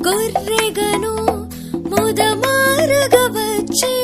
గొర్రెగను ముదమారగ వచ్చే